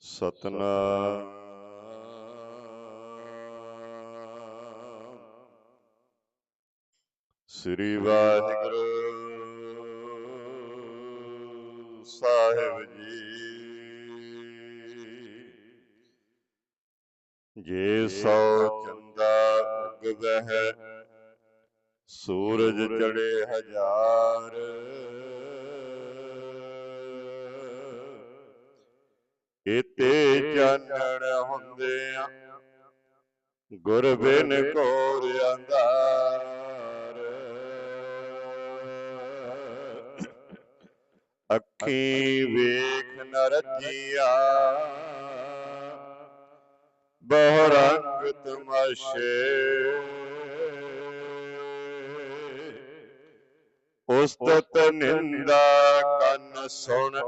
ਸਤਨਾਮ। ਸ੍ਰੀ ਵਾਹਿਗੁਰੂ ਸਾਹਿਬ ਜੀ। ਜੇ ਸੋ ਚੰਦਾ ਉਗਵਹਿ ਸੂਰਜ ਚੜੇ ਹਜ਼ਾਰ। ਇਤੇ ਚਾਨਣ ਹੁੰਦਿਆਂ ਗੁਰ ਬਿਨ ਕੋਰ ਅੰਧਾਰ। ਅੱਖੀ ਵੇਖ ਨ ਰਜੀਆ ਬਹੁ ਰੰਗ ਤਮਾਸ਼ੇ ਉਸਤਤ ਨਿੰਦਾ ਕੰਨ ਸੁਣ।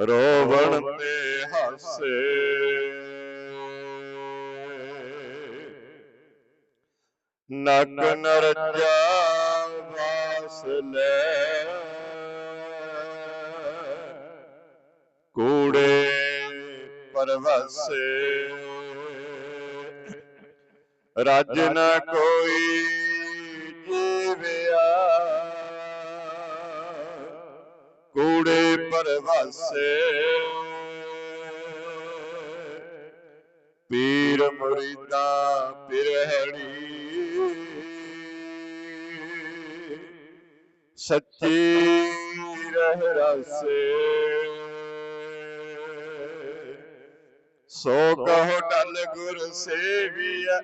ਰੋਵਣ ਤੇ ਹਾਸੇ। ਨਕ ਨਰਜਾ ਵਾਸ ਲੈ। ਕੂੜੇ ਪਰਵਸੇ। ਰਾਜ ਨ ਕੋਈ ਕੂੜੇ ਪਰਵਾਸੇ। ਪੀਰ ਮੁਰੀਦਾ ਪਿਰਹੜੀ ਸੱਚੀ ਰਹਿ ਰਸੇ ਸੋ ਕਹੋ ਡਲ ਗੁਰ ਸੇਵੀਐ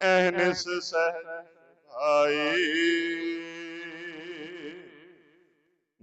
ਐਨਸ ਸਹਿ ਆਈ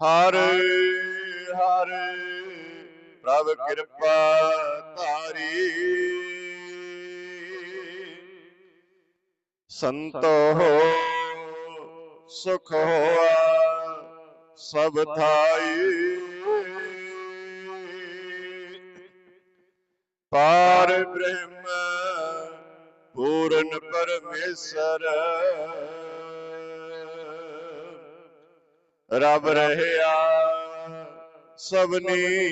ਹਰ ਹਰ ਪ੍ਰਭ ਕਿਰਪਾ ਧਾਰੀ। ਸੰਤੋ ਸੁਖ ਹੋਆ ਸਭ ਥਾਈ। ਪਾਰ ਬ੍ਰਹਮ ਪੂਰਨ ਪਰਮੇਸ਼ਰ। ਰਬ ਰਹਿਆ ਸਭਨੀ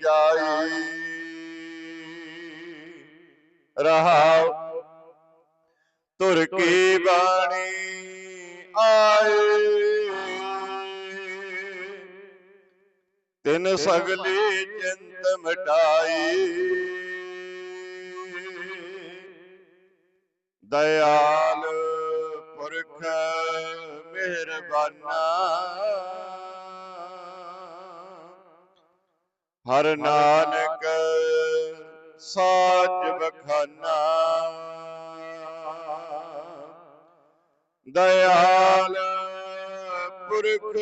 ਜਾਈ। ਰਹਾਉ ਤੁਰ ਕੀ ਬਾਣੀ ਆਏ। ਤਿਨ ਸਗਲੀ ਚਿੰਤ ਮਿਟਾਈ। ਦਇਆਲ ਪੁਰਖ ਮਿਹਰਬਾਨਾ। ਹਰ ਨਾਨਕ ਸਾਚ ਬਖਾਨਾ ਦਇਆਲ ਪੁਰਖ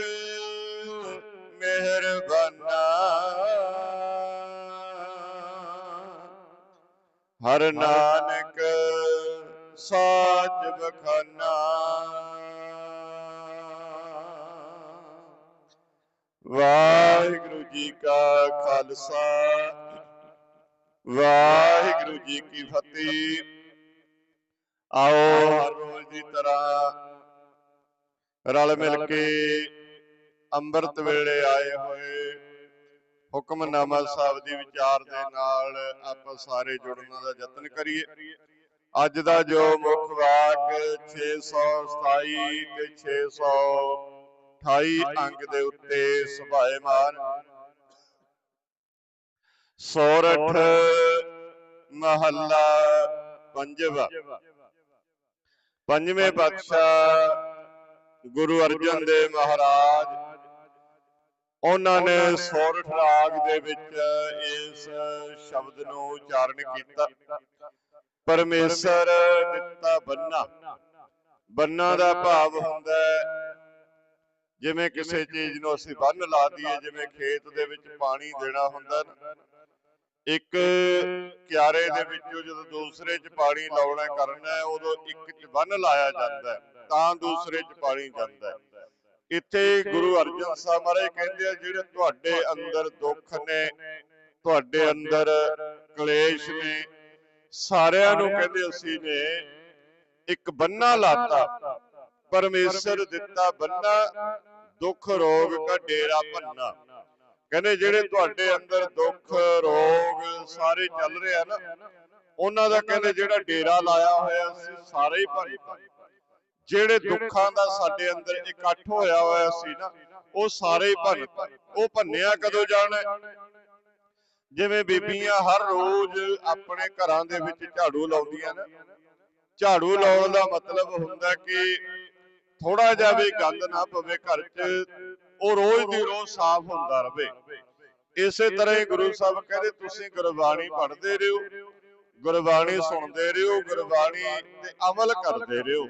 ਮਿਹਰਬਾਨਾ। ਹਰ ਨਾਨਕ ਸਾਚ ਬਖਾਨਾ ਵਾਹਿਗੁਰੂ ਜੀ ਕਾ ਖਾਲਸਾ। ਵਾਹਿਗੁਰੂ ਜੀ ਕੀ ਫਤਿਹ। ਆਓ ਹਰ ਰੋਜ਼ ਦੀ ਤਰ੍ਹਾਂ ਰਲ ਮਿਲ ਕੇ ਅੰਮ੍ਰਿਤ ਵੇਲੇ ਆਏ ਹੋਏ। ਹੁਕਮਨਾਮਾ ਸਾਹਿਬ ਦੀ ਵਿਚਾਰ ਦੇ ਨਾਲ ਆਪਾਂ ਸਾਰੇ ਜੁੜਨ ਦਾ ਯਤਨ ਕਰੀਏ। ਅੱਜ ਦਾ ਜੋ ਮੁੱਖ ਵਾਕ 627 ਤੇ 628 ਅੰਗ ਦੇ ਉੱਤੇ ਸੁਭਾਏਮਾਨ। ਸੋਰਠ ਮਹੱਲਾ ਪੰਜਵਾ। ਪੰਜਵੇਂ ਪਾਤਸ਼ਾਹ ਗੁਰੂ ਅਰਜਨ ਦੇਵ ਮਹਾਰਾਜ। ਉਹਨਾਂ ਨੇ ਸੋਰਠ ਰਾਗ ਦੇ ਵਿੱਚ ਇਸ ਸ਼ਬਦ ਨੂੰ ਉਚਾਰਨ ਕੀਤਾ। ਪਰਮੇਸ਼ਰ ਦਿੱਤਾ ਬੰਨਾ। ਬੰਨਾ। ਦਾ ਭਾਵ ਹੁੰਦਾ ਜਿਵੇਂ ਕਿਸੇ ਚੀਜ਼ ਨੂੰ ਅਸੀਂ ਬੰਨ ਲਾ ਦਈਏ ਜਿਵੇਂ ਖੇਤ ਦੇ ਵਿੱਚ ਪਾਣੀ ਦੇਣਾ ਹੁੰਦਾ ਨਾ ਇੱਕ ਕਿਆਰੇ ਦੇ ਵਿੱਚੋਂ ਜਦੋਂ ਦੂਸਰੇ 'ਚ ਪਾਣੀ ਲਾਉਣਾ ਕਰਨਾ ਉਦੋਂ ਇੱਕ 'ਚ ਬੰਨ ਲਾਇਆ ਜਾਂਦਾ ਤਾਂ ਦੂਸਰੇ 'ਚ ਪਾਣੀ ਜਾਂਦਾ ਇੱਥੇ ਗੁਰੂ ਅਰਜਨ ਸਾਹਿਬ ਮਹਾਰਾਜ ਕਹਿੰਦੇ ਆ ਜਿਹੜੇ ਤੁਹਾਡੇ ਅੰਦਰ ਦੁੱਖ ਨੇ ਤੁਹਾਡੇ ਅੰਦਰ ਕਲੇਸ਼ ਨੇ ਸਾਰਿਆਂ ਨੂੰ ਕਹਿੰਦੇ ਅਸੀਂ ਨੇ ਇੱਕ ਬੰਨਾ ਲਾਤਾ ਪਰਮੇਸ਼ਰ ਦਿੱਤਾ ਬੰਨਾ ਦੁੱਖ ਰੋਗ ਦਾ ਡੇਰਾ ਭੰਨਾ। ਕਹਿੰਦੇ ਜਿਹੜੇ ਤੁਹਾਡੇ ਅੰਦਰ ਦੁੱਖ ਰੋਗ ਸਾਰੇ ਚੱਲ ਰਿਹਾ ਨਾ ਉਹਨਾਂ ਦਾ ਕਹਿੰਦੇ ਜਿਹੜਾ ਡੇਰਾ ਲਾਇਆ ਹੋਇਆ ਸੀ ਸਾਰੇ ਹੀ ਭੰਨਤਾ ਜਿਹੜੇ ਦੁੱਖਾਂ ਦਾ ਸਾਡੇ ਅੰਦਰ ਇਕੱਠ ਹੋਇਆ ਹੋਇਆ ਸੀ ਨਾ ਉਹ ਸਾਰੇ ਹੀ ਭੰਨਤਾ ਉਹ ਭੰਨਿਆ ਕਦੋਂ ਜਾਣਾ? ਜਿਵੇਂ ਬੀਬੀਆਂ ਹਰ ਰੋਜ਼ ਆਪਣੇ ਘਰਾਂ ਦੇ ਵਿੱਚ ਝਾੜੂ ਲਾਉਂਦੀਆਂ ਨੇ। ਝਾੜੂ ਲਾਉਣ ਦਾ ਮਤਲਬ ਹੁੰਦਾ ਕਿ ਥੋੜਾ ਜਿਹਾ ਵੀ ਗੰਦ ਨਾ ਪਵੇ ਘਰ 'ਚ ਉਹ ਰੋਜ਼ ਦੀ ਰੋਜ਼ ਸਾਫ਼ ਹੁੰਦਾ ਰਵੇ। ਇਸੇ ਤਰ੍ਹਾਂ ਹੀ ਗੁਰੂ ਸਾਹਿਬ ਕਹਿੰਦੇ ਤੁਸੀਂ ਗੁਰਬਾਣੀ ਪੜ੍ਹਦੇ ਰਹੋ। ਗੁਰਬਾਣੀ ਸੁਣਦੇ ਰਹੋ ਗੁਰਬਾਣੀ ਤੇ ਅਮਲ ਕਰਦੇ ਰਹੋ।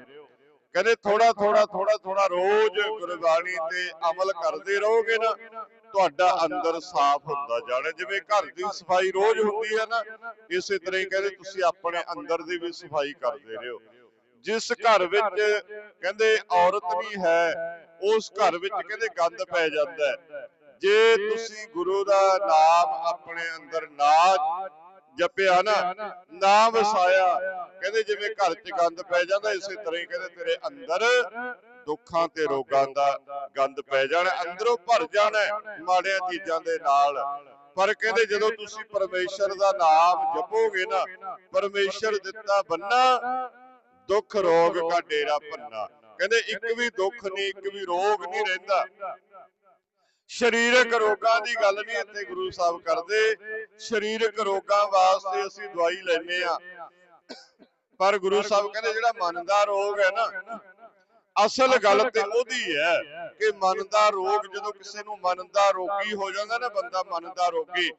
ਕਹਿੰਦੇ ਥੋੜਾ ਥੋੜਾ ਥੋੜਾ ਥੋੜਾ ਰੋਜ਼ ਗੁਰਬਾਣੀ ਤੇ ਅਮਲ ਕਰਦੇ ਰਹੋਗੇ ਨਾ ਤੁਹਾਡਾ ਅੰਦਰ ਸਾਫ਼ ਹੁੰਦਾ ਜਾਣਾ। ਜਿਵੇਂ ਘਰ ਦੀ ਸਫ਼ਾਈ ਰੋਜ਼ ਹੁੰਦੀ ਹੈ ਨਾ ਇਸੇ ਤਰ੍ਹਾਂ ਹੀ ਕਹਿੰਦੇ ਤੁਸੀਂ ਆਪਣੇ ਅੰਦਰ ਦੀ ਵੀ ਸਫ਼ਾਈ ਕਰਦੇ ਰਹੋ। ਜਿਸ ਘਰ ਵਿੱਚ ਕਹਿੰਦੇ ਔਰਤ ਨਹੀਂ ਹੈ ਉਸ ਘਰ ਵਿੱਚ ਕਹਿੰਦੇ ਗੰਦ ਪੈ ਜਾਂਦਾ ਹੈ। ਜੇ ਤੁਸੀਂ ਗੁਰੂ ਦਾ ਨਾਮ ਆਪਣੇ ਅੰਦਰ ਨਾ ਜਪਿਆ ਨਾ ਨਾਮ ਵਸਾਇਆ ਕਹਿੰਦੇ ਜਿਵੇਂ ਘਰ 'ਚ ਗੰਦ ਪੈ ਜਾਂਦਾ ਇਸੇ ਤਰ੍ਹਾਂ ਹੀ ਕਹਿੰਦੇ ਤੇਰੇ ਅੰਦਰ ਦੁੱਖਾਂ ਤੇ ਰੋਗਾਂ ਦਾ ਗੰਦ ਪੈ ਜਾਣਾ ਅੰਦਰੋਂ ਭਰ ਜਾਣਾ ਮਾੜੀਆਂ ਚੀਜ਼ਾਂ ਦੇ ਨਾਲ। ਪਰ ਕਹਿੰਦੇ ਜਦੋਂ ਤੁਸੀਂ ਪਰਮੇਸ਼ਰ ਦਾ ਨਾਮ ਜਪੋਗੇ ਨਾ ਪਰਮੇਸ਼ਰ ਦਿੱਤਾ ਬੰਨਾ ਦੁੱਖ ਰੋਗ ਦਾ ਡੇਰਾ ਭੰਨਾ। ਕਹਿੰਦੇ ਇੱਕ ਵੀ ਦੁੱਖ ਨਹੀਂ ਇੱਕ ਵੀ ਰੋਗ ਨਹੀਂ ਰਹਿੰਦਾ। ਸਰੀਰਕ ਰੋਗਾਂ ਦੀ ਗੱਲ ਨਹੀਂ ਇੱਥੇ ਗੁਰੂ ਸਾਹਿਬ ਕਰਦੇ। ਸਰੀਰਕ ਰੋਗਾਂ ਵਾਸਤੇ ਅਸੀਂ ਦਵਾਈ ਲੈਨੇ ਆ ਪਰ ਗੁਰੂ ਸਾਹਿਬ ਕਹਿੰਦੇ ਜਿਹੜਾ ਮਨ ਦਾ ਰੋਗ ਹੈ ਨਾ ਅਸਲ ਗੱਲ ਤੇ ਉਹਦੀ ਹੈ ਕਿ ਮਨ ਦਾ ਰੋਗ ਜਦੋਂ ਕਿਸੇ ਨੂੰ ਮਨ ਦਾ ਰੋਗੀ ਹੋ ਜਾਂਦਾ ਨਾ ਬੰਦਾ ਮਨ ਦਾ ਰੋਗੀ।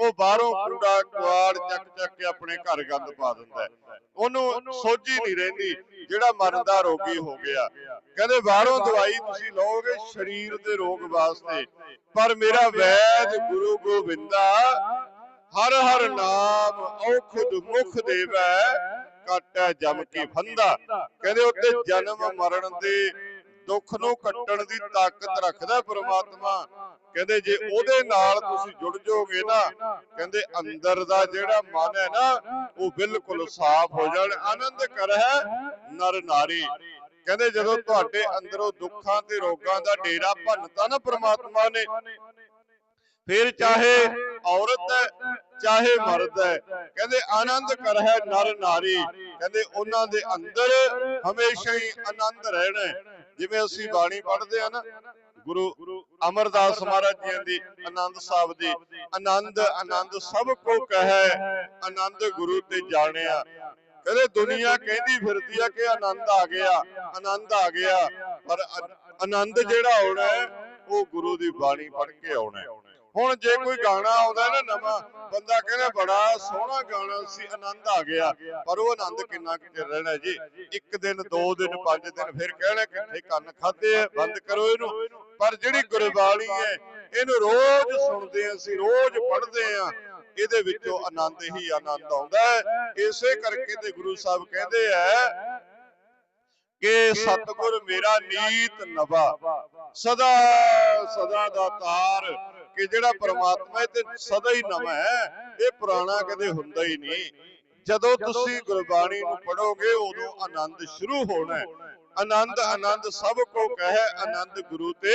ਉਹ ਬਾਹਰੋਂ ਕੂੜਾ ਕੁਆੜ ਚੱਕ ਚੱਕ ਕੇ ਆਪਣੇ ਘਰ ਗੰਦ ਪਾ ਦਿੰਦਾ। ਉਹਨੂੰ ਸੋਝੀ ਨਹੀਂ ਰਹਿੰਦੀ ਜਿਹੜਾ ਮਨ ਦਾ ਰੋਗੀ ਹੋ ਗਿਆ। ਕਹਿੰਦੇ ਬਾਹਰੋਂ ਦਵਾਈ ਤੁਸੀਂ ਲਓਗੇ ਸਰੀਰ ਦੇ ਰੋਗ ਵਾਸਤੇ। ਪਰ ਮੇਰਾ ਵੈਦ ਗੁਰੂ ਗੋਬਿੰਦਾ ਹਰ ਹਰ ਨਾਮ ਔਖਦ ਮੁਖ ਦੇਵੈ। ਕਾਟੈ ਜਮ ਕੀ ਫੰਦਾ। ਕਹਿੰਦੇ ਉੱਤੇ ਜਨਮ ਮਰਨ ਦੇ ਦੁੱਖ ਨੂੰ ਕੱਟਣ ਦੀ ਤਾਕਤ ਰੱਖਦਾ ਪ੍ਰਮਾਤਮਾ। ਕਹਿੰਦੇ ਜੇ ਉਹਦੇ ਨਾਲ ਤੁਸੀਂ ਜੁੜ ਜਾਓਗੇ ਨਾ ਕਹਿੰਦੇ ਅੰਦਰ ਦਾ ਜਿਹੜਾ ਮਨ ਹੈ ਨਾ ਉਹ ਬਿਲਕੁਲ ਸਾਫ਼ ਹੋ ਜਾਣ ਆਨੰਦ ਕਰਹਿ ਨਰ ਨਾਰੀ। ਕਹਿੰਦੇ ਜਦੋਂ ਤੁਹਾਡੇ ਅੰਦਰੋਂ ਦੁੱਖਾਂ ਤੇ ਰੋਗਾਂ ਦਾ ਡੇਰਾ ਭੰਨਤਾ ਨਾ ਪ੍ਰਮਾਤਮਾ ਨੇ ਫਿਰ ਚਾਹੇ ਔਰਤ ਹੈ ਚਾਹੇ ਮਰਦ ਹੈ। ਕਹਿੰਦੇ, ਆਨੰਦ ਕਰਹਿ ਨਰ ਨਾਰੀ। ਕਹਿੰਦੇ, ਉਹਨਾਂ ਦੇ ਅੰਦਰ ਹਮੇਸ਼ਾ ਹੀ ਆਨੰਦ ਰਹਿਣਾ ਜਿਵੇਂ ਅਸੀਂ ਬਾਣੀ ਪੜ੍ਹਦੇ ਆ ਨਾ, ਗੁਰੂ ਅਮਰਦਾਸ ਮਹਾਰਾਜ ਜੀ ਦੀ ਆਨੰਦ ਸਾਹਿਬ ਦੀ, ਆਨੰਦ ਆਨੰਦ ਸਭ ਕੋ ਕਹੈ, ਆਨੰਦ ਗੁਰੂ ਤੇ ਜਾਣਿਆ। ਕਹਿੰਦੇ, ਦੁਨੀਆ ਕਹਿੰਦੀ ਫਿਰਦੀ ਆ ਕਿ ਆਨੰਦ ਆ ਗਿਆ, ਆਨੰਦ ਆ ਗਿਆ, ਪਰ ਆਨੰਦ ਜਿਹੜਾ ਆਉਣਾ ਹੈ, ਉਹ ਗੁਰੂ ਦੀ ਬਾਣੀ ਪੜ੍ਹ ਕੇ ਆਉਣਾ ਹੁਣ ਜੇ ਕੋਈ ਗਾਣਾ ਆਉਂਦਾ ਨਾ ਨਵਾਂ ਬੰਦਾ ਕਹਿੰਦਾ ਬੜਾ ਸੋਹਣਾ ਗਾਣਾ ਸੀ ਆਨੰਦ ਆ ਗਿਆ ਪਰ ਉਹ ਆਨੰਦ ਕਿੰਨਾ ਕੁ ਰਹਿਣਾ ਜੀ? ਇੱਕ ਦਿਨ ਦੋ ਦਿਨ ਪੰਜ ਦਿਨ ਫਿਰ ਕਹਿਣਾ ਕਿੱਥੇ ਕੰਨ ਖਾਦੇ ਆ ਬੰਦ ਕਰੋ ਇਹਨੂੰ। ਪਰ ਜਿਹੜੀ ਗੁਰਬਾਣੀ ਹੈ ਇਹਨੂੰ ਰੋਜ਼ ਸੁਣਦੇ ਹਾਂ ਅਸੀਂ ਰੋਜ਼ ਪੜ੍ਹਦੇ ਆ ਇਹਦੇ ਵਿੱਚੋਂ ਆਨੰਦ ਹੀ ਆਨੰਦ ਆਉਂਦਾ ਹੈ। ਇਸੇ ਕਰਕੇ ਤੇ ਗੁਰੂ ਸਾਹਿਬ ਕਹਿੰਦੇ ਆ ਕਿ ਸਤਿਗੁਰ ਮੇਰਾ ਨੀਤ ਨਵਾ। ਸਦਾ ਸਦਾ ਦਾ ਤਾਰ ਕਿ ਜਿਹੜਾ ਪਰਮਾਤਮਾ ਹੈ ਤੇ ਸਦਾ ਹੀ ਨਵਾਂ ਹੈ, ਇਹ ਪੁਰਾਣਾ ਕਦੇ ਹੁੰਦਾ ਹੀ ਨਹੀਂ। ਜਦੋਂ ਤੁਸੀਂ ਗੁਰਬਾਣੀ ਨੂੰ ਪੜੋਗੇ ਉਦੋਂ ਆਨੰਦ ਸ਼ੁਰੂ ਹੋਣਾ ਹੈ। ਆਨੰਦ ਆਨੰਦ ਸਭ ਕੋ ਕਹੈ, ਆਨੰਦ ਗੁਰੂ ਤੇ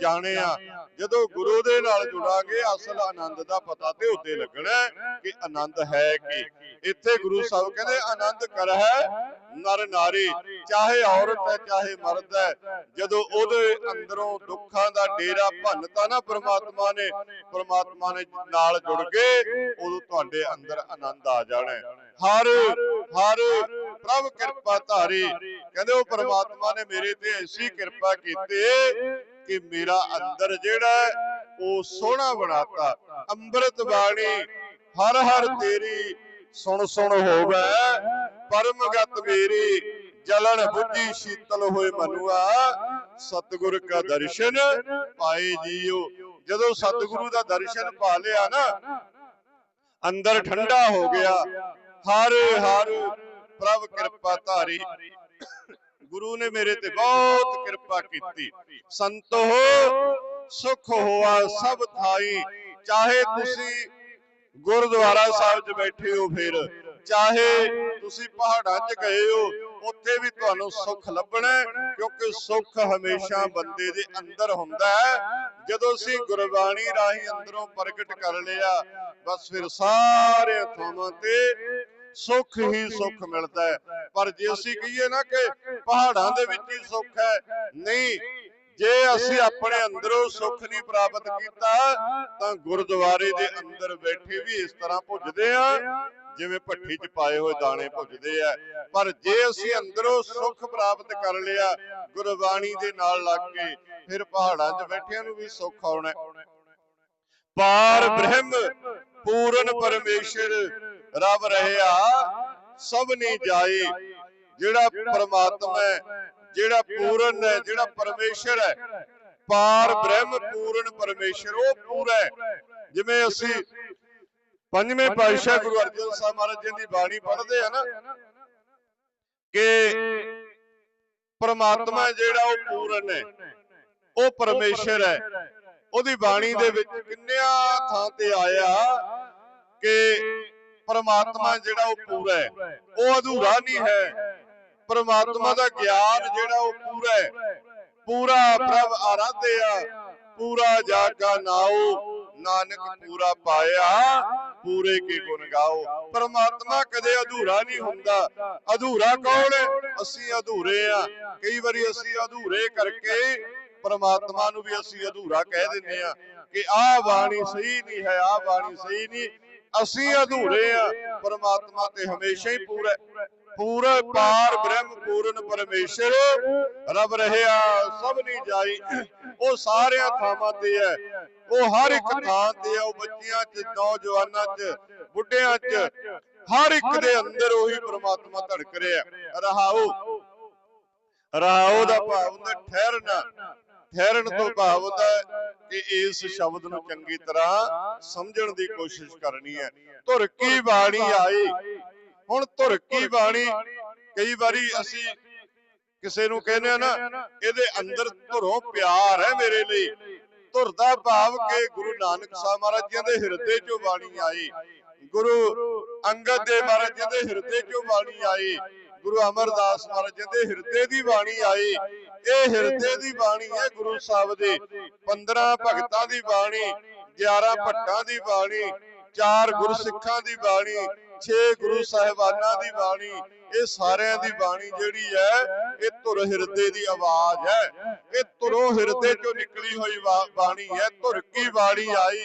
ਜਾਣਿਆ। ਜਦੋਂ ਗੁਰੂ ਦੇ ਨਾਲ ਜੁੜਾਂਗੇ, ਅਸਲ ਆਨੰਦ ਦਾ ਪਤਾ ਤੇ ਉੱਤੇ ਲੱਗਣਾ ਕਿ ਆਨੰਦ ਹੈ ਕੀ। ਇੱਥੇ ਗੁਰੂ ਸਾਹਿਬ ਕਹਿੰਦੇ, ਆਨੰਦ ਕਰ ਹੈ ਨਰ ਨਾਰੀ, ਚਾਹੇ ਔਰਤ ਹੈ, ਚਾਹੇ ਮਰਦ ਹੈ। ਜਦੋਂ ਉਹਦੇ ਅੰਦਰੋਂ ਦੁੱਖਾਂ ਦਾ ਡੇਰਾ ਭੰਨਤਾ ਨਾ ਪ੍ਰਮਾਤਮਾ ਨੇ ਪ੍ਰਮਾਤਮਾ ਨੇ ਨਾਲ ਜੁੜ ਕੇ, ਉਦੋਂ ਤੁਹਾਡੇ ਅੰਦਰ ਆਨੰਦ ਆ ਜਾਣਾ ਹਰ ਹਰ ਪ੍ਰਭ ਕਿਰਪਾ ਧਾਰੀ, ਕਹਿੰਦੇ ਉਹ ਪ੍ਰਮਾਤਮਾ ਨੇ ਮੇਰੇ ਤੇ ਐਸੀ ਕਿਰਪਾ ਕੀਤੀ ਕਿ ਮੇਰਾ ਅੰਦਰ ਜਿਹੜਾ ਉਹ ਸੋਹਣਾ ਬਣਾਤਾ। ਅੰਮ੍ਰਿਤ ਬਾਣੀ, ਹਰ ਹਰ ਤੇਰੀ ਸੁਣ ਸੁਣ ਹੋਵੇ। ਪਰਮਗਤ ਮੇਰੀ ਜਲਨ ਬੁੱਝੀ ਸ਼ੀਤਲ ਹੋਏ ਮਨੁਆ। ਸਤਿਗੁਰ ਕਾ ਦਰਸ਼ਨ ਪਾਏ ਜੀਓ। ਜਦੋਂ ਸਤਿਗੁਰੂ ਦਾ ਦਰਸ਼ਨ ਪਾ ਲਿਆ ਨਾ, ਅੰਦਰ ਠੰਡਾ ਹੋ ਗਿਆ। ਹਰ ਹਰ ਪ੍ਰਭ ਕਿਰਪਾ ਧਾਰੀ। ਗੁਰੂ ਨੇ ਮੇਰੇ ਤੇ ਬਹੁਤ ਕਿਰਪਾ ਕੀਤੀ। ਸੰਤੋ ਸੁਖ ਹੋਆ ਸਭ ਥਾਈ। ਚਾਹੇ ਤੁਸੀਂ ਗੁਰਦੁਆਰਾ ਸਾਹਿਬ 'ਚ ਬੈਠੇ ਹੋ ਫਿਰ। ਚਾਹੇ ਤੁਸੀਂ ਪਹਾੜਾਂ 'ਚ ਗਏ ਹੋ ਉੱਥੇ ਵੀ ਤੁਹਾਨੂੰ ਸੁੱਖ ਲੱਭਣਾ ਕਿਉਂਕਿ ਸੁੱਖ ਹਮੇਸ਼ਾ ਬੰਦੇ ਦੇ ਅੰਦਰ ਹੁੰਦਾ ਹੈ। ਜਦੋਂ ਅਸੀਂ ਗੁਰਬਾਣੀ ਰਾਹੀਂ ਅੰਦਰੋਂ ਪ੍ਰਗਟ ਕਰ ਲਿਆ ਬਸ ਫਿਰ ਸਾਰੇ ਥਾਵਾਂ ਤੇ ਸੁੱਖ ਹੀ ਸੁੱਖ ਮਿਲਦਾ ਹੈ। ਪਰ ਜੇ ਅਸੀਂ ਕਹੀਏ ਨਾ ਕਿ ਪਹਾੜਾਂ ਦੇ ਵਿੱਚ ਹੀ ਸੁੱਖ ਹੈ ਨਹੀਂ ਜੇ ਅਸੀਂ ਆਪਣੇ ਅੰਦਰੋਂ ਸੁੱਖ ਨਹੀਂ ਪ੍ਰਾਪਤ ਕੀਤਾ ਤਾਂ ਗੁਰਦੁਆਰੇ ਦੇ ਅੰਦਰ ਬੈਠੇ ਵੀ ਇਸ ਤਰ੍ਹਾਂ ਭੁੱਜਦੇ ਆ ਜਿਵੇਂ ਭੱਠੀ 'ਚ ਪਾਏ ਹੋਏ ਦਾਣੇ ਭੁੱਜਦੇ ਆ। ਪਰ ਜੇ ਅਸੀਂ ਅੰਦਰੋਂ ਸੁੱਖ ਪ੍ਰਾਪਤ ਕਰ ਲਿਆ ਗੁਰਬਾਣੀ ਦੇ ਨਾਲ ਲੱਗ ਕੇ ਫਿਰ ਪਹਾੜਾਂ 'ਚ ਬੈਠਿਆਂ ਨੂੰ ਵੀ ਸੁੱਖ ਆਉਣਾ। ਪਾਰ ਬ੍ਰਹਮ ਪੂਰਨ ਪਰਮੇਸ਼ਰ ਰਬ ਰਹਿਆ ਸਭ ਨਹੀਂ ਜਾਏ ਜਿਹੜਾ ਪ੍ਰਮਾਤਮਾ ਹੈ ਜਿਹੜਾ ਪੂਰਨ ਹੈ ਜਿਹੜਾ ਪਰਮੇਸ਼ਰ ਹੈ। ਪਾਰ ਬ੍ਰਹਮ ਪੂਰਨ ਪਰਮੇਸ਼ਰ ਉਹ ਪੂਰਾ ਹੈ। ਜਿਵੇਂ ਅਸੀਂ ਪੰਜਵੇਂ ਪਾਤਸ਼ਾਹ ਗੁਰੂ ਅਰਜਨ ਸਾਹਿਬ ਮਹਾਰਾਜ ਜੀ ਦੀ ਬਾਣੀ ਪੜ੍ਹਦੇ ਆ ਨਾ ਕਿ ਪ੍ਰਮਾਤਮਾ ਜਿਹੜਾ ਉਹ ਪੂਰਨ ਹੈ। ਉਹ ਪਰਮੇਸ਼ਰ ਹੈ। ਉਹਦੀ ਬਾਣੀ ਦੇ ਵਿੱਚ ਕਿੰਨਿਆਂ ਥਾਂ ਤੇ ਆਇਆ ਕਿ ਪਰਮਾਤਮਾ ਜਿਹੜਾ ਉਹ ਪੂਰਾ ਹੈ, ਉਹ ਅਧੂਰਾ ਨਹੀਂ ਹੈ। ਪਰਮਾਤਮਾ ਦਾ ਗਿਆਨ ਜਿਹੜਾ ਉਹ ਪੂਰਾ ਹੈ। ਪੂਰਾ ਪ੍ਰਭ ਆਰਾਧਿਆ ਪੂਰਾ ਜਾਗਾ ਨਾਉ, ਨਾਨਕ ਪੂਰਾ ਪਾਇਆ, ਪੂਰੇ ਕੇ ਗੁਣ ਗਾਓ। ਪਰਮਾਤਮਾ ਕਦੇ ਅਧੂਰਾ ਨਹੀਂ ਹੁੰਦਾ। ਅਧੂਰਾ ਕੌਣ ਹੈ? ਅਸੀਂ ਅਧੂਰੇ ਆ। ਕਈ ਵਾਰੀ ਅਸੀਂ ਅਧੂਰੇ ਕਰਕੇ ਪਰਮਾਤਮਾ ਨੂੰ ਵੀ ਅਸੀਂ ਅਧੂਰਾ ਕਹਿ ਦਿੰਦੇ ਆ ਕਿ ਆਹ ਬਾਣੀ ਸਹੀ ਨਹੀਂ ਹੈ, ਆਹ ਬਾਣੀ ਸਹੀ ਨਹੀਂ। ਅਸੀਂ ਅਧੂਰੇ ਆ। ਪਰਮਾਤਮਾ ਤੇ ਹਮੇਸ਼ਾ ਹੀ ਪੂਰਾ ਹੈ। ਪਾਰ ਬ੍ਰਹਮ, ਪੂਰਨ ਪਰਮੇਸ਼ਰ। ਰਬ ਰਹਿਆ ਸਭ ਨਹੀਂ ਜਾਈ। ਉਹ ਸਾਰਿਆਂ ਥਾਵਾਂ ਤੇ ਹੈ। ਉਹ ਹਰ ਇੱਕ ਥਾਂ ਤੇ ਹੈ। ਉਹ ਬੱਚਿਆਂ 'ਚ, ਨੌਜਵਾਨਾਂ 'ਚ, ਬੁੱਢਿਆਂ 'ਚ। ਹਰ ਇੱਕ ਦੇ ਅੰਦਰ ਉਹੀ ਪ੍ਰਮਾਤਮਾ ਧੜਕ ਰਿਹਾ। ਰਹਾਉ ਰਹਾਉ ਦਾ ਭਾਵ ਹੁੰਦਾ ਠਹਿਰਨਾ। ਠਹਿਰਨ ਤੋਂ ਭਾਵ ਹੁੰਦਾ ਹੈ ਕਿ ਇਸ ਸ਼ਬਦ ਨੂੰ ਚੰਗੀ ਤਰ੍ਹਾਂ ਸਮਝਣ ਦੀ ਕੋਸ਼ਿਸ਼ ਕਰਨੀ ਹੈ। ਧੁਰ ਕੀ ਬਾਣੀ ਆਈ? ਹੁਣ ਧੁਰ ਕੀ ਬਾਣੀ? ਕਈ ਵਾਰੀ ਅਸੀਂ ਕਿਸੇ ਨੂੰ ਕਹਿੰਦੇ ਆ ਨਾ ਇਹਦੇ ਅੰਦਰ ਧੁਰੋਂ ਪਿਆਰ ਹੈ ਮੇਰੇ ਲਈ। ਧੁਰ ਦਾ ਭਾਵ ਕਿ ਗੁਰੂ ਨਾਨਕ ਸਾਹਿਬ ਮਹਾਰਾਜ ਜੀ ਦੇ ਹਿਰਦੇ ਚੋਂ ਬਾਣੀ ਆਈ। ਗੁਰੂ ਅੰਗਦ ਦੇਵ ਮਹਾਰਾਜ ਜੀ ਦੇ ਹਿਰਦੇ ਚੋਂ ਬਾਣੀ ਆਈ। ਗੁਰੂ ਅਮਰਦਾਸ ਮਹਾਰਾਜ ਜੀ ਦੇ ਹਿਰਦੇ ਦੀ ਬਾਣੀ ਆਈ। ਇਹ ਹਿਰਦੇ ਦੀ ਬਾਣੀ ਹੈ ਗੁਰੂ ਸਾਹਿਬ ਦੇ। 15 ਭਗਤਾਂ ਦੀ ਬਾਣੀ 11 ਭੱਟਾਂ ਦੀ ਬਾਣੀ, ਚਾਰ ਗੁਰਸਿੱਖਾਂ ਦੀ ਬਾਣੀ 6 ਗੁਰੂ ਸਾਹਿਬਾਨਾਂ ਦੀ ਬਾਣੀ। ਇਹ ਸਾਰਿਆਂ ਦੀ ਬਾਣੀ ਜਿਹੜੀ ਹੈ, ਇਹ ਧੁਰ ਹਿਰਦੇ ਦੀ ਆਵਾਜ਼ ਹੈ। ਇਹ ਧੁਰੋਂ ਹਿਰਦੇ ਚੋਂ ਨਿਕਲੀ ਹੋਈ ਬਾਣੀ ਹੈ। ਧੁਰ ਕੀ ਬਾਣੀ ਆਈ?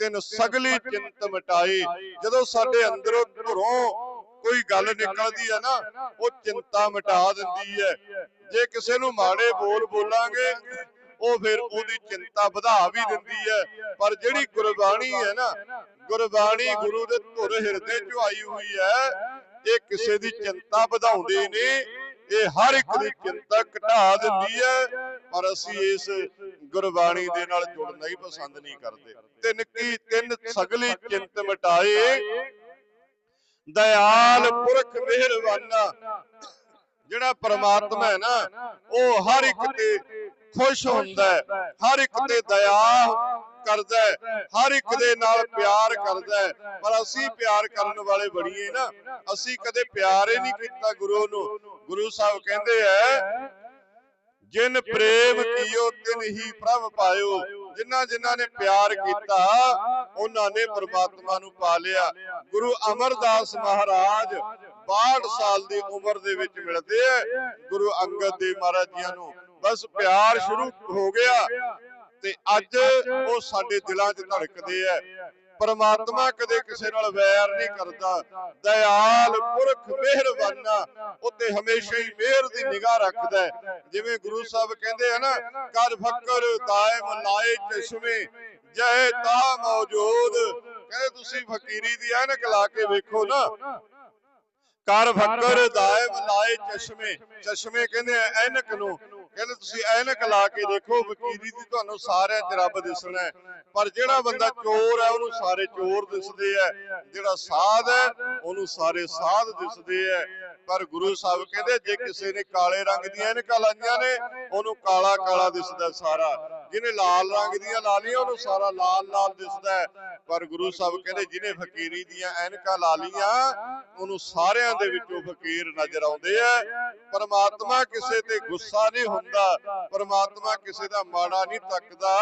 ਤਿਨ ਸਗਲੀ ਚਿੰਤ ਮਟਾਈ। ਜਦੋਂ ਸਾਡੇ ਅੰਦਰੋਂ ਧੁਰੋਂ ਕੋਈ ਗੱਲ ਨਿਕਲਦੀ ਹੈ ਨਾ ਉਹ ਚਿੰਤਾ ਮਿਟਾ ਦਿੰਦੀ ਹੈ। ਜੇ ਕਿਸੇ ਨੂੰ ਮਾੜੇ ਬੋਲ ਬੋਲਾਂਗੇ ਉਹ ਫਿਰ ਉਹਦੀ ਚਿੰਤਾ ਵਧਾ ਵੀ ਦਿੰਦੀ ਹੈ। ਪਰ ਜਿਹੜੀ ਗੁਰਬਾਣੀ ਹੈ ਨਾ ਗੁਰਬਾਣੀ ਗੁਰੂ ਦੇ ਧੁਰ ਹਿਰਦੇ ਚ ਆਈ ਹੋਈ ਹੈ। ਇਹ ਕਿਸੇ ਦੀ ਚਿੰਤਾ ਵਧਾਉਂਦੀ ਨਹੀਂ ਇਹ ਹਰ ਇੱਕ ਦੀ ਚਿੰਤਾ ਘਟਾ ਦਿੰਦੀ ਹੈ। ਪਰ ਅਸੀਂ ਇਸ ਗੁਰਬਾਣੀ ਦੇ ਨਾਲ ਜੁੜਨਾ ਹੀ ਪਸੰਦ ਨਹੀਂ ਕਰਦੇ। ਤਿੰਨ ਕੀ ਤਿੰਨ ਸਗਲੀ ਚਿੰਤ ਮਿਟਾਏ ਦਇਆਲ ਪੁਰਖ ਮਿਹਰਬਾਨਾ। ਜਿਹੜਾ ਪ੍ਰਮਾਤਮਾ ਹੈ ਨਾ ਉਹ ਹਰ ਇੱਕ ਤੇ ਖੁਸ਼ ਹੁੰਦਾ ਹੈ ਹਰ ਇੱਕ ਤੇ ਦਇਆ ਕਰਦਾ ਹੈ ਹਰ ਇੱਕ ਦੇ ਨਾਲ ਪਿਆਰ ਕਰਦਾ ਹੈ। ਪਰ ਅਸੀਂ ਪਿਆਰ ਕਰਨ ਵਾਲੇ ਬਣੀਏ ਨਾ ਅਸੀਂ ਕਦੇ ਪਿਆਰ ਹੀ ਨਹੀਂ ਕੀਤਾ ਗੁਰੂ ਨੂੰ। ਗੁਰੂ ਸਾਹਿਬ ਕਹਿੰਦੇ ਐ ਜਿਨ ਪ੍ਰੇਮ ਕੀਓ ਤਿਨ ਹੀ ਪ੍ਰਭ ਪਾਇਓ। ਜਿਨ੍ਹਾਂ ਜਿਨ੍ਹਾਂ ਨੇ ਪਿਆਰ ਕੀਤਾ ਉਹਨਾਂ ਨੇ ਪ੍ਰਮਾਤਮਾ ਨੂੰ ਪਾ ਲਿਆ। ਗੁਰੂ ਅਮਰਦਾਸ ਮਹਾਰਾਜ 62 ਸਾਲ ਦੀ ਉਮਰ ਦੇ ਵਿੱਚ ਮਿਲਦੇ ਐ ਗੁਰੂ ਅੰਗਦ ਦੇਵ ਮਹਾਰਾਜ ਜੀਆਂ ਨੂੰ ਬਸ ਪਿਆਰ ਸ਼ੁਰੂ ਹੋ ਗਿਆ ਤੇ ਅੱਜ ਉਹ ਸਾਡੇ ਦਿਲਾਂ 'ਚ ਧੜਕਦੇ ਐ ਪਰਮਾਤਮਾ ਕਦੇ ਕਿਸੇ ਨਾਲ ਵੈਰ ਨਹੀਂ ਕਰਦਾ। ਦਇਆਲ, ਪੁਰਖ, ਮਿਹਰਬਾਨਾ ਉੱਤੇ ਹਮੇਸ਼ਾ ਹੀ ਮਿਹਰ ਦੀ ਨਿਗਾਹ ਰੱਖਦਾ ਜਿਵੇਂ ਗੁਰੂ ਸਾਹਿਬ ਕਹਿੰਦੇ ਆ ਕਰ ਫਕਰ ਦਾਇਮ ਲਾਏ ਚਸ਼ਮੇ, ਜਹ ਤਾ ਮੌਜੂਦ। ਕਹਿੰਦੇ ਤੁਸੀਂ ਫਕੀਰੀ ਦੀ ਐਨਕ ਲਾ ਕੇ ਵੇਖੋ ਨਾ। ਕਰ ਫ਼ਕਰ ਦਾਇਮ ਲਾਏ ਚਸ਼ਮੇ ਚਸ਼ਮੇ ਕਹਿੰਦੇ ਆ, ਐਨਕ ਨੂੰ ਕਹਿੰਦੇ ਤੁਸੀਂ ਐਨਕ ਲਾ ਕੇ ਦੇਖੋ ਵਕੀਰੀ ਦੀ ਤੁਹਾਨੂੰ ਸਾਰਿਆਂ 'ਚ ਰੱਬ ਦਿਸਣਾ ਪਰ ਜਿਹੜਾ ਬੰਦਾ ਚੋਰ ਹੈ, ਉਹਨੂੰ ਸਾਰੇ ਚੋਰ ਦਿਸਦੇ ਆ। ਜਿਹੜਾ ਸਾਧ ਹੈ, ਉਹਨੂੰ ਸਾਰੇ ਸਾਧ ਦਿਸਦੇ ਆ। ਪਰ ਗੁਰੂ ਸਾਹਿਬ ਕਹਿੰਦੇ, ਜੇ ਕਿਸੇ ਨੇ ਕਾਲੇ ਰੰਗ ਦੀਆਂ ਐਨਕਾਂ ਲਾਈਆਂ ਨੇ, ਉਹਨੂੰ ਕਾਲਾ ਕਾਲਾ ਦਿਸਦਾ ਸਾਰਾ। ਜਿਹਨੇ ਲਾਲ ਰੰਗ ਦੀਆਂ ਲਾ ਲਈਆਂ ਉਹਨੂੰ ਸਾਰਾ ਲਾਲ ਲਾਲ ਦਿਸਦਾ ਹੈ। ਪਰ ਗੁਰੂ ਸਾਹਿਬ ਕਹਿੰਦੇ, ਜਿਹਨੇ ਫਕੀਰੀ ਦੀਆਂ ਐਨਕਾਂ ਲਾ ਲਈਆਂ, ਉਹਨੂੰ ਸਾਰਿਆਂ ਦੇ ਵਿੱਚੋਂ ਫਕੀਰ ਨਜ਼ਰ ਆਉਂਦੇ ਆ। ਪਰਮਾਤਮਾ ਕਿਸੇ ਤੇ ਗੁੱਸਾ ਨਹੀਂ ਹੁੰਦਾ। ਪਰਮਾਤਮਾ ਕਿਸੇ ਦਾ ਮਾੜਾ ਨਹੀਂ ਤੱਕਦਾ।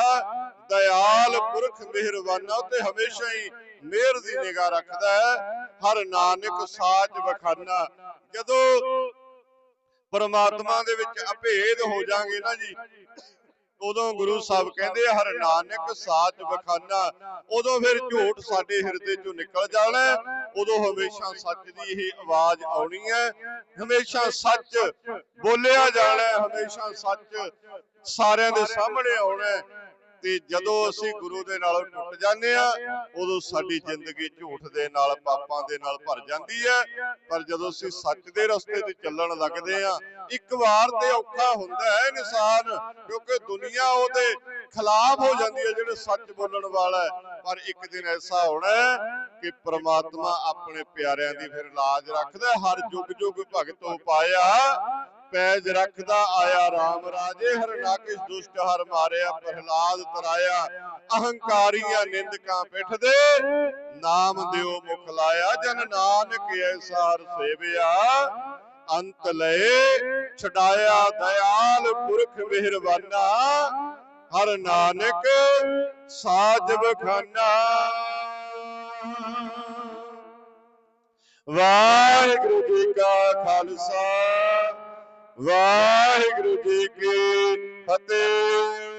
ਦਇਆਲ ਪੁਰਖ ਮਿਹਰਬਾਨਾ ਤੇ ਹਮੇਸ਼ਾ ਹੀ ਮਿਹਰ ਦੀ ਨਿਗਾਹ ਰੱਖਦਾ ਹੈ। ਹਰ ਨਾਨਕ ਸਾਚ ਬਖਾਨਾ ਜਦੋਂ ਪਰਮਾਤਮਾ ਦੇ ਵਿੱਚ ਅਭੇਦ ਹੋ ਜਾਾਂਗੇ ਨਾ ਜੀ। ਉਦੋਂ ਗੁਰੂ ਸਾਹਿਬ ਕਹਿੰਦੇ ਹਰ ਨਾਨਕ ਸਾਚ ਬਖਾਨਾ ਉਦੋਂ ਫਿਰ ਝੂਠ ਸਾਡੇ ਹਿਰਦੇ ਚੋਂ ਨਿਕਲ ਜਾਣਾ। ਉਦੋਂ ਹਮੇਸ਼ਾ ਸੱਚ ਦੀ ਹੀ ਆਵਾਜ਼ ਆਉਣੀ ਹੈ। ਹਮੇਸ਼ਾ ਸੱਚ ਬੋਲਿਆ ਜਾਣਾ ਹਮੇਸ਼ਾ ਸੱਚ ਸਾਰਿਆਂ ਦੇ ਸਾਹਮਣੇ ਆਉਣਾ ਤੇ ਜਦੋਂ ਅਸੀਂ ਗੁਰੂ ਦੇ ਨਾਲ ਟੁੱਟ ਜਾਂਦੇ ਆ ਉਦੋਂ ਸਾਡੀ ਜ਼ਿੰਦਗੀ ਝੂਠ ਦੇ ਨਾਲ, ਪਾਪਾਂ ਦੇ ਨਾਲ ਭਰ ਜਾਂਦੀ ਹੈ ਪਰ ਜਦੋਂ ਅਸੀਂ ਸੱਚ ਦੇ ਰਸਤੇ ਤੇ ਚੱਲਣ ਲੱਗਦੇ ਆ ਇੱਕ ਵਾਰ ਤੇ ਔਖਾ ਹੁੰਦਾ ਹੈ ਇਨਸਾਨ, ਕਿਉਂਕਿ ਦੁਨੀਆ ਉਹਦੇ ਖਿਲਾਫ ਹੋ ਜਾਂਦੀ ਹੈ, ਜਿਹੜੇ ਸੱਚ ਬੋਲਣ ਵਾਲਾ ਪਰ ਇੱਕ ਦਿਨ ਐਸਾ ਹੋਣਾ ਕਿ ਪ੍ਰਮਾਤਮਾ ਆਪਣੇ ਪਿਆਰਿਆਂ ਦੀ ਫਿਰ ਲਾਜ ਰੱਖਦਾ ਹੈ। ਹਰ ਜੁਗ ਜੁਗ ਭਗਤੋ ਪਾਇਆ ਪੈਜ ਰੱਖਦਾ ਆਇਆ RAM ਰਾਜੇ, ਹਰ ਨਾਕਿਸ ਦੁਸ਼ਟ ਹਰ ਮਾਰਿਆ, ਪ੍ਰਹਲਾਦ ਤਰਾਇਆ, ਅਹੰਕਾਰੀਆਂ ਨਿੰਦਕਾਂ ਪਿੱਠਦੇ, ਨਾਮ ਦਿਓ ਮੁਖ ਲਾਇਆ, ਜਨ ਨਾਨਕ ਐਸਾਰ ਸੇਵਿਆ, ਅੰਤ ਲਏ, ਛਡਾਇਆ ਦਇਆਲ ਪੁਰਖ ਮਿਹਰਬਾਨਾ, ਹਰ ਨਾਨਕ ਸਾਜਬ ਖਾਨਾ। ਵਾਹਿਗੁਰੂ ਜੀ ਕਾ ਖਾਲਸਾ। ਵਾਹਿਗੁਰੂ ਜੀ ਕੀ ਫਤਿਹ।